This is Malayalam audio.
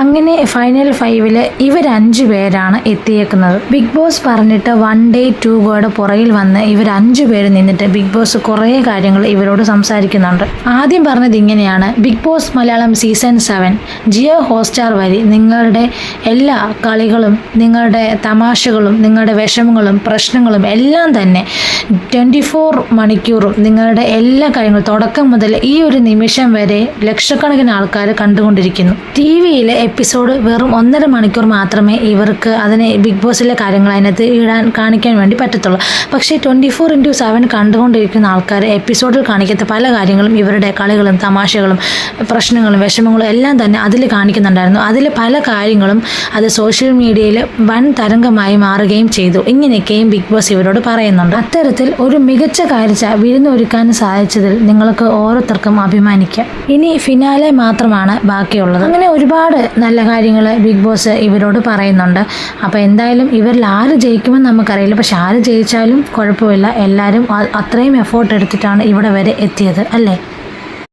അങ്ങനെ ഫൈനൽ ഫൈവിൽ ഇവർ അഞ്ചു പേരാണ് എത്തിയേക്കുന്നത്. ബിഗ് ബോസ് പറഞ്ഞിട്ട് വൺ ഡേ ടു ഗോയുടെ പുറകിൽ വന്ന് ഇവർ അഞ്ചു പേര് നിന്നിട്ട് ബിഗ് ബോസ് കുറേ കാര്യങ്ങൾ ഇവരോട് സംസാരിക്കുന്നുണ്ട്. ആദ്യം പറഞ്ഞത് ഇങ്ങനെയാണ്. Bigg Boss Malayalam season seven Jio Hotstar വഴി നിങ്ങളുടെ എല്ലാ കളികളും നിങ്ങളുടെ തമാശകളും നിങ്ങളുടെ വിഷമങ്ങളും പ്രശ്നങ്ങളും എല്ലാം തന്നെ ട്വന്റി ഫോർ മണിക്കൂറും നിങ്ങളുടെ എല്ലാ കാര്യങ്ങളും തുടക്കം മുതൽ ഈ ഒരു നിമിഷം വരെ ലക്ഷക്കണക്കിന് ആൾക്കാർ കണ്ടുകൊണ്ടിരിക്കുന്നു. ടി വിയിലെ എപ്പിസോഡ് വെറും ഒന്നര മണിക്കൂർ മാത്രമേ ഇവർക്ക് അതിനെ ബിഗ് ബോസിലെ കാര്യങ്ങൾ അതിനകത്ത് ഇടാൻ കാണിക്കാൻ വേണ്ടി പറ്റത്തുള്ളൂ. പക്ഷേ ട്വന്റി ഫോർ ഇന്റു സെവൻ കണ്ടുകൊണ്ടിരിക്കുന്ന ആൾക്കാർ എപ്പിസോഡിൽ കാണിക്കാത്ത പല കാര്യങ്ങളും ഇവരുടെ കളികളും തമാശകളും പ്രശ്നങ്ങളും വിഷമങ്ങളും എല്ലാം തന്നെ അതിൽ കാണിക്കുന്നുണ്ടായിരുന്നു. അതിൽ പല കാര്യങ്ങളും അത് സോഷ്യൽ മീഡിയയിൽ വൻ തരംഗമായി മാറുകയും ചെയ്തു. ഇങ്ങനെയൊക്കെയും ബിഗ് ബോസ് ഇവരോട് പറയുന്നുണ്ട്. അത്തരത്തിൽ ഒരു മികച്ച കാഴ്ച വിരുന്നൊരുക്കാൻ സാധിച്ചതിൽ നിങ്ങൾക്ക് ഓരോരുത്തർക്കും അഭിമാനിക്കാം. ഇനി ഫിനാലെ മാത്രമാണ് ബാക്കിയുള്ളത്. അങ്ങനെ ഒരുപാട് നല്ല കാര്യങ്ങൾ ബിഗ് ബോസ് ഇവരോട് പറയുന്നുണ്ട്. അപ്പോൾ എന്തായാലും ഇവരിൽ ആര് ജയിക്കുമെന്ന് നമുക്കറിയില്ല. പക്ഷെ ആര് ജയിച്ചാലും കുഴപ്പമില്ല. എല്ലാവരും അത്രയും എഫോർട്ട് എടുത്തിട്ടാണ് ഇവിടെ വരെ എത്തിയത് അല്ലേ?